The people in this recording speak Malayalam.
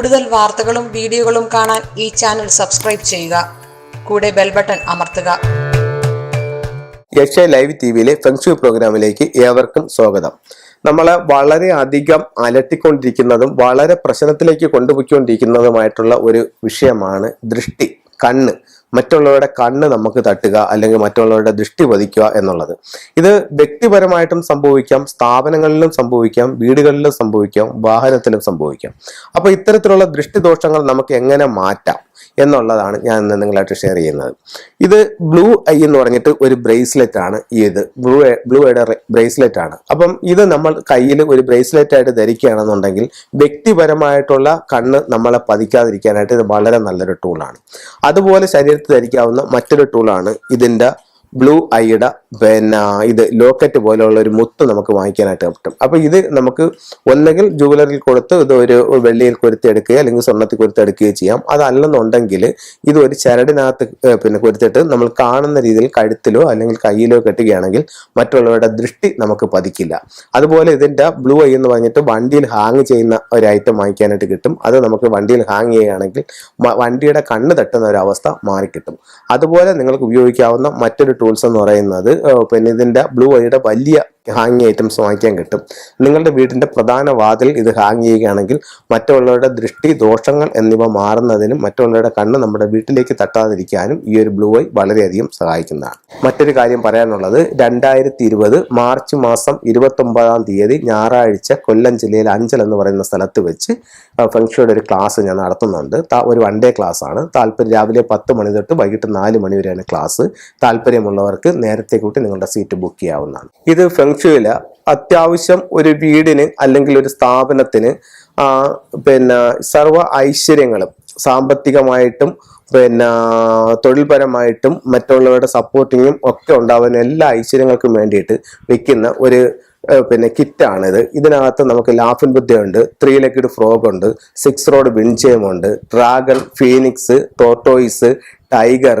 കൂടുതൽ വാർത്തകളും വീഡിയോകളും കാണാൻ ഈ ചാനൽ സബ്സ്ക്രൈബ് ചെയ്യുക. കൂടെ ബെൽ ബട്ടൺ അമർത്തുക. ഏഷ്യ ലൈവ് ടി വിയിലെ ഫെങ്ഷു പ്രോഗ്രാമിലേക്ക് ഏവർക്കും സ്വാഗതം. നമ്മളെ വളരെ അധികം അലട്ടിക്കൊണ്ടിരിക്കുന്നതും വളരെ പ്രശ്നത്തിലേക്ക് കൊണ്ടുപോയിക്കൊണ്ടിരിക്കുന്നതുമായിട്ടുള്ള ഒരു വിഷയമാണ് ദൃഷ്ടി കണ്ണ്. മറ്റുള്ളവരുടെ കണ്ണ് നമുക്ക് തട്ടുക അല്ലെങ്കിൽ മറ്റുള്ളവരുടെ ദൃഷ്ടി പതിക്കുക എന്നുള്ളത്. ഇത് വ്യക്തിപരമായിട്ടും സംഭവിക്കാം സ്ഥാപനങ്ങളിലും സംഭവിക്കാം വീടുകളിലും സംഭവിക്കാം വാഹനത്തിലും സംഭവിക്കാം. അപ്പോൾ ഇത്തരത്തിലുള്ള ദൃഷ്ടിദോഷങ്ങൾ നമുക്ക് എങ്ങനെ മാറ്റാം എന്നുള്ളതാണ് ഞാൻ ഇന്ന് നിങ്ങളായിട്ട് ഷെയർ ചെയ്യുന്നത്. ഇത് ബ്ലൂ ഐ എന്ന് പറഞ്ഞിട്ട് ഒരു ബ്രേസ്ലെറ്റ് ആണ് ഈ ഇത് ബ്ലൂ ബ്ലൂ ഐയുടെ ബ്രേസ്ലെറ്റ് ആണ്. അപ്പം ഇത് നമ്മൾ കയ്യിൽ ഒരു ബ്രേസ്ലെറ്റ് ആയിട്ട് ധരിക്കുകയാണെന്നുണ്ടെങ്കിൽ വ്യക്തിപരമായിട്ടുള്ള കണ്ണ് നമ്മളെ പതിക്കാതിരിക്കാനായിട്ട് ഇത് വളരെ നല്ലൊരു ടൂളാണ് അതുപോലെ ശരീരത്തിൽ ധരിക്കാവുന്ന മറ്റൊരു ടൂളാണ് ഇതിന്റെ ബ്ലൂ ഐയുടെ പിന്നെ ഇത് ലോക്കറ്റ് പോലെയുള്ള ഒരു മുത്ത് നമുക്ക് വാങ്ങിക്കാനായിട്ട് പറ്റും. അപ്പൊ ഇത് നമുക്ക് ഒന്നെങ്കിൽ ജുവലറിൽ കൊടുത്ത് ഇത് ഒരു വെള്ളിയിൽ കൊരുത്തെടുക്കുകയോ അല്ലെങ്കിൽ സ്വർണത്തിൽ കൊരുത്തെടുക്കുകയോ ചെയ്യാം. അതല്ലെന്നുണ്ടെങ്കിൽ ഇത് ഒരു ചരടിനകത്ത് പിന്നെ കൊരുത്തിട്ട് നമ്മൾ കാണുന്ന രീതിയിൽ കഴുത്തിലോ അല്ലെങ്കിൽ കയ്യിലോ കെട്ടുകയാണെങ്കിൽ മറ്റുള്ളവരുടെ ദൃഷ്ടി നമുക്ക് പതിക്കില്ല. അതുപോലെ ഇതിന്റെ ബ്ലൂ ഐ എന്ന് പറഞ്ഞിട്ട് വണ്ടിയിൽ ഹാങ് ചെയ്യുന്ന ഒരു ഐറ്റം വാങ്ങിക്കാനായിട്ട് കിട്ടും. അത് നമുക്ക് വണ്ടിയിൽ ഹാങ് ചെയ്യുകയാണെങ്കിൽ വണ്ടിയുടെ കണ്ണ് തട്ടുന്ന ഒരു അവസ്ഥ മാറിക്കിട്ടും. അതുപോലെ നിങ്ങൾക്ക് ഉപയോഗിക്കാവുന്ന മറ്റൊരു ടൂൾസ് എന്ന് പറയുന്നത് പിന്നെ ഇതിന്റെ ബ്ലൂ ഐയുടെ വലിയ ഹാങ് ഐറ്റംസ് വാങ്ങിക്കാൻ കിട്ടും. നിങ്ങളുടെ വീടിന്റെ പ്രധാന വാതിൽ ഇത് ഹാങ് ചെയ്യുകയാണെങ്കിൽ മറ്റുള്ളവരുടെ ദൃഷ്ടി ദോഷങ്ങൾ എന്നിവ മാറുന്നതിനും മറ്റുള്ളവരുടെ കണ്ണ് നമ്മുടെ വീട്ടിലേക്ക് തട്ടാതിരിക്കാനും ഈ ഒരു ബ്ലൂ ഐ വളരെയധികം സഹായിക്കുന്നതാണ്. മറ്റൊരു കാര്യം പറയാനുള്ളത് രണ്ടായിരത്തി ഇരുപത് മാർച്ച് മാസം ഇരുപത്തി ഒമ്പതാം തീയതി ഞായറാഴ്ച കൊല്ലം ജില്ലയിൽ അഞ്ചൽ എന്ന് പറയുന്ന സ്ഥലത്ത് വെച്ച് ഫംഗ്ഷയുടെ ഒരു ക്ലാസ് ഞാൻ നടത്തുന്നുണ്ട്. ഒരു വൺ ഡേ ക്ലാസ് ആണ്. താല്പര്യം രാവിലെ പത്ത് മണി തൊട്ട് വൈകിട്ട് നാല് മണി വരെയാണ് ക്ലാസ് താല്പര്യമുള്ളവർക്ക് നേരത്തെ കൂട്ടി നിങ്ങളുടെ സീറ്റ് ബുക്ക് ചെയ്യാവുന്നതാണ്. ഇത് ഫെങ്ഷുയിൽ അത്യാവശ്യം ഒരു വീടിന് അല്ലെങ്കിൽ ഒരു സ്ഥാപനത്തിന് പിന്നെ സർവ ഐശ്വര്യങ്ങളും സാമ്പത്തികമായിട്ടും പിന്നെ തൊഴിൽപരമായിട്ടും മറ്റുള്ളവരുടെ സപ്പോർട്ടിങ്ങും ഒക്കെ ഉണ്ടാവുന്ന എല്ലാ ഐശ്വര്യങ്ങൾക്കും വേണ്ടിയിട്ട് വെക്കുന്ന ഒരു പിന്നെ കിറ്റാണിത്. ഇതിനകത്ത് നമുക്ക് ലാഫിൻ ബുദ്ധയുണ്ട് ത്രീ ലെഗഡ് ഫ്രോഗ് ഉണ്ട് സിക്സ് റോഡ് വിൻചയം ഉണ്ട് ഡ്രാഗൺ ഫീനിക്സ് ടോട്ടോയിസ് ടൈഗർ